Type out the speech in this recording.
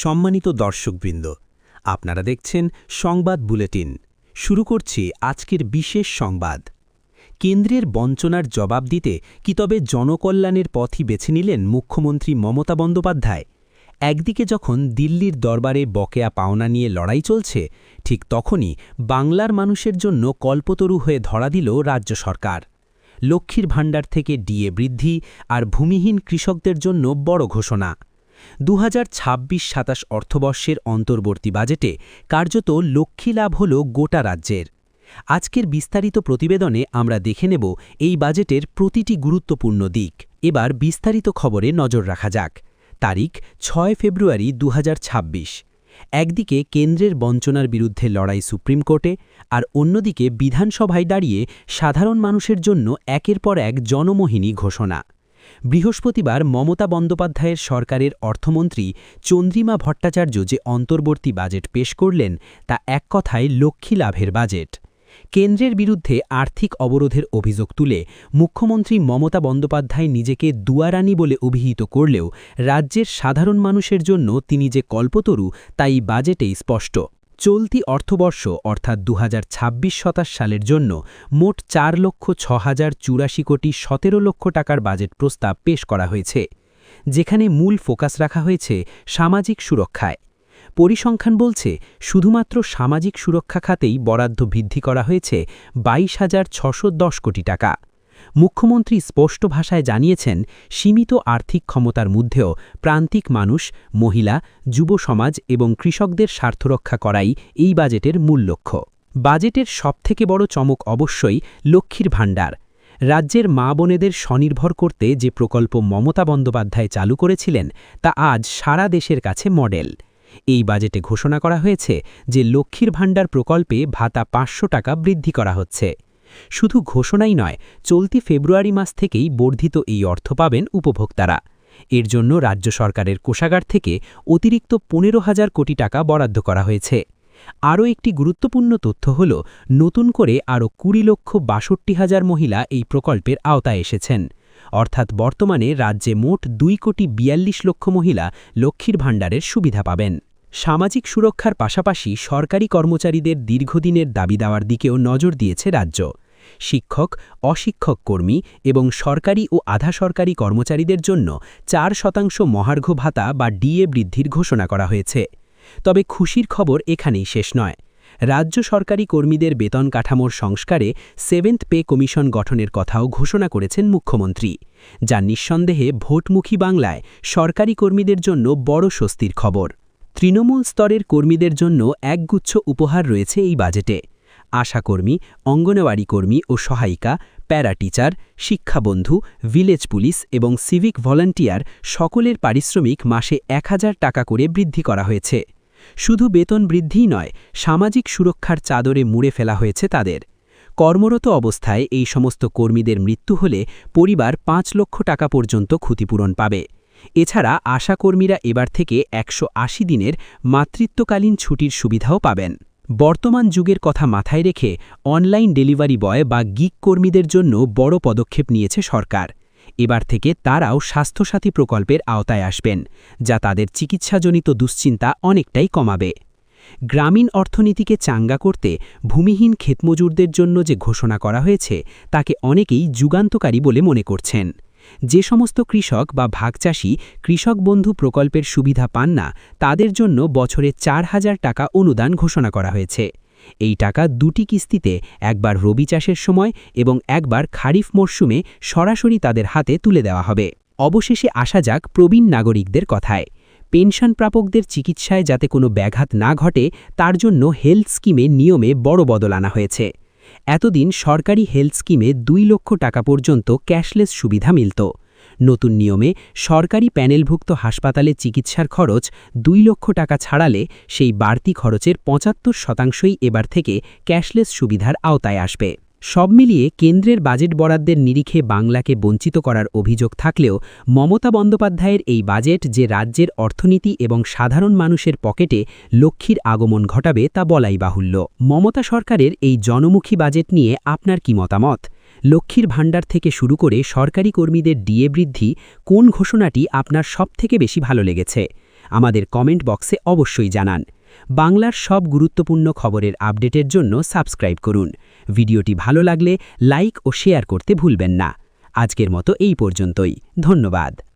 সম্মানিত দর্শকবৃন্দ, আপনারা দেখছেন সংবাদ বুলেটিন। শুরু করছি আজকের বিশেষ সংবাদ। কেন্দ্রের বঞ্চনার জবাব দিতে কি তবে জনকল্যাণের পথই বেছে নিলেন মুখ্যমন্ত্রী মমতা বন্দ্যোপাধ্যায়? একদিকে যখন দিল্লির দরবারে বকেয়া পাওনা নিয়ে লড়াই চলছে, ঠিক তখনই বাংলার মানুষের জন্য কল্পতরু হয়ে ধরা দিল রাজ্য সরকার। লক্ষ্মীর ভাণ্ডার থেকে ডিএ বৃদ্ধি আর ভূমিহীন কৃষকদের জন্য বড় ঘোষণা। দু হাজার ছাব্বিশ সাতাশ অর্থবর্ষের অন্তর্বর্তী বাজেটে কার্যত লক্ষ্মী লাভ হল গোটা রাজ্যের। আজকের বিস্তারিত প্রতিবেদনে আমরা দেখে নেব এই বাজেটের প্রতিটি গুরুত্বপূর্ণ দিক। এবার বিস্তারিত খবরে নজর রাখা যাক। তারিখ, ছয় ফেব্রুয়ারি দুহাজার ছাব্বিশ। একদিকে কেন্দ্রের বঞ্চনার বিরুদ্ধে লড়াই সুপ্রিম কোর্টে, আর অন্যদিকে বিধানসভায় দাঁড়িয়ে সাধারণ মানুষের জন্য একের পর এক জনমোহিনী ঘোষণা। বৃহস্পতিবার মমতা বন্দ্যোপাধ্যায়ের সরকারের অর্থমন্ত্রী চন্দ্রিমা ভট্টাচার্য যে অন্তর্বর্তী বাজেট পেশ করলেন, তা এক কথায় লক্ষ্মী লাভের বাজেট। কেন্দ্রের বিরুদ্ধে আর্থিক অবরোধের অভিযোগ তুলে মুখ্যমন্ত্রী মমতা বন্দ্যোপাধ্যায় নিজেকে দুয়ারানি বলে অভিহিত করলেও, রাজ্যের সাধারণ মানুষের জন্য তিনি যে কল্পতরু, তাই বাজেটেই স্পষ্ট। চলতি অর্থবর্ষ, অর্থাৎ দু শতাশ সালের জন্য, মোট চার লক্ষ ছ হাজার চুরাশি কোটি সতেরো লক্ষ টাকার বাজেট প্রস্তাব পেশ করা হয়েছে, যেখানে মূল ফোকাস রাখা হয়েছে সামাজিক সুরক্ষায়। পরিসংখ্যান বলছে, শুধুমাত্র সামাজিক সুরক্ষা খাতেই বরাদ্দ বৃদ্ধি করা হয়েছে বাইশ হাজার ছশো দশ কোটি টাকা। মুখ্যমন্ত্রী স্পষ্ট ভাষায় জানিয়েছেন, সীমিত আর্থিক ক্ষমতার মধ্যেও প্রান্তিক মানুষ, মহিলা, যুব সমাজ এবং কৃষকদের স্বার্থরক্ষা করাই এই বাজেটের মূল লক্ষ্য। বাজেটের সবথেকে বড় চমক অবশ্যই লক্ষ্মীর ভাণ্ডার। রাজ্যের মা বোনেদের স্বনির্ভর করতে যে প্রকল্প মমতা বন্দ্যোপাধ্যায় চালু করেছিলেন, তা আজ সারা দেশের কাছে মডেল। এই বাজেটে ঘোষণা করা হয়েছে যে লক্ষ্মীর ভাণ্ডার প্রকল্পে ভাতা পাঁচশো টাকা বৃদ্ধি করা হচ্ছে। শুধু ঘোষণাই নয়, চলতি ফেব্রুয়ারি মাস থেকেই বর্ধিত এই অর্থ পাবেন উপভোক্তারা। এর জন্য রাজ্য সরকারের কোষাগার থেকে অতিরিক্ত পনেরো হাজার কোটি টাকা বরাদ্দ করা হয়েছে। আরও একটি গুরুত্বপূর্ণ তথ্য হল, নতুন করে আরও কুড়ি লক্ষ বাষট্টি হাজার মহিলা এই প্রকল্পের আওতায় এসেছেন। অর্থাৎ বর্তমানে রাজ্যে মোট দুই কোটি বিয়াল্লিশ লক্ষ মহিলা লক্ষ্মীর ভাণ্ডারের সুবিধা পাবেন। সামাজিক সুরক্ষার পাশাপাশি সরকারি কর্মচারীদের দীর্ঘদিনের দাবি দেওয়ার দিকেও নজর দিয়েছে রাজ্য। শিক্ষক, অশিক্ষক কর্মী এবং সরকারি ও আধা সরকারি কর্মচারীদের জন্য চার শতাংশ মহার্ঘ ভাতা বা ডিএ বৃদ্ধির ঘোষণা করা হয়েছে। তবে খুশির খবর এখানেই শেষ নয়। রাজ্য সরকারি কর্মীদের বেতন কাঠামোর সংস্কারে সেভেন্থ পে কমিশন গঠনের কথাও ঘোষণা করেছেন মুখ্যমন্ত্রী, যা নিঃসন্দেহে ভোটমুখী বাংলায় সরকারি কর্মীদের জন্য বড় স্বস্তির খবর। তৃণমূল স্তরের কর্মীদের জন্য একগুচ্ছ উপহার রয়েছে এই বাজেটে। আশাকর্মী, অঙ্গনওয়াড়ি কর্মী ও সহায়িকা, প্যারা টিচার, শিক্ষাবন্ধু, ভিলেজ পুলিশ এবং সিভিক ভলান্টিয়ার সকলের পারিশ্রমিক মাসে এক হাজার টাকা করে বৃদ্ধি করা হয়েছে। শুধু বেতন বৃদ্ধিই নয়, সামাজিক সুরক্ষার চাদরে মুড়ে ফেলা হয়েছে তাদের। কর্মরত অবস্থায় এই সমস্ত কর্মীদের মৃত্যু হলে পরিবার পাঁচ লক্ষ টাকা পর্যন্ত ক্ষতিপূরণ পাবে। এছাড়া আশাকর্মীরা এবার থেকে একশো আশি দিনের মাতৃত্বকালীন ছুটির সুবিধাও পাবেন। বর্তমান যুগের কথা মাথায় রেখে অনলাইন ডেলিভারি বয় বা গিক কর্মীদের জন্য বড় পদক্ষেপ নিয়েছে সরকার। এবার থেকে তারাও স্বাস্থ্যসাথী প্রকল্পের আওতায় আসবেন, যা তাদের চিকিৎসাজনিত দুশ্চিন্তা অনেকটাই কমাবে। গ্রামীণ অর্থনীতিকে চাঙ্গা করতে ভূমিহীন ক্ষেতমজুরদের জন্য যে ঘোষণা করা হয়েছে, তাকে অনেকেই যুগান্তকারী বলে মনে করছেন। যে সমস্ত কৃষক বা ভাগচাষী কৃষক বন্ধু প্রকল্পের সুবিধা পান না, তাদের জন্য বছরে চার হাজার টাকা অনুদান ঘোষণা করা হয়েছে। এই টাকা দুটি কিস্তিতে, একবার রবি চাষের সময় এবং একবার খারিফ মরশুমে সরাসরি তাদের হাতে তুলে দেওয়া হবে। অবশেষে আসা যাক প্রবীণ নাগরিকদের কথায়। পেনশন প্রাপকদের চিকিৎসায় যাতে কোনো ব্যাঘাত না ঘটে, তার জন্য হেলথ স্কিমে নিয়মে বড় বদল আনা হয়েছে। এতদিন সরকারি হেলথ স্কিমে দুই লক্ষ টাকা পর্যন্ত ক্যাশলেস সুবিধা মিলত। নতুন নিয়মে সরকারি প্যানেলভুক্ত হাসপাতালে চিকিৎসার খরচ দুই লক্ষ টাকা ছাড়ালে সেই বাড়তি খরচের পঁচাত্তর শতাংশই এবার থেকে ক্যাশলেস সুবিধার আওতায় আসবে। সব মিলিয়ে কেন্দ্রের বাজেট বরাদ্দের নিরিখে বাংলাকে বঞ্চিত করার অভিযোগ থাকলেও মমতা বন্দ্যোপাধ্যায়ের এই বাজেট যে রাজ্যের অর্থনীতি এবং সাধারণ মানুষের পকেটে লক্ষ্মীর আগমন ঘটাবে তা বলাই বাহুল্য। মমতা সরকারের এই জনমুখী বাজেট নিয়ে আপনার কি মতামত? লক্ষ্মীর ভাণ্ডার থেকে শুরু করে সরকারি কর্মীদের ডিএ বৃদ্ধি কোন ঘোষণাটি আপনার সবথেকে বেশি ভালো লেগেছে? আমাদের কমেন্ট বক্সে অবশ্যই জানান। বাংলার সব গুরুত্বপূর্ণ খবরের আপডেটের জন্য সাবস্ক্রাইব করুন। ভিডিওটি ভালো লাগলে লাইক ও শেয়ার করতে ভুলবেন না। আজকের মতো এই পর্যন্তই। ধন্যবাদ।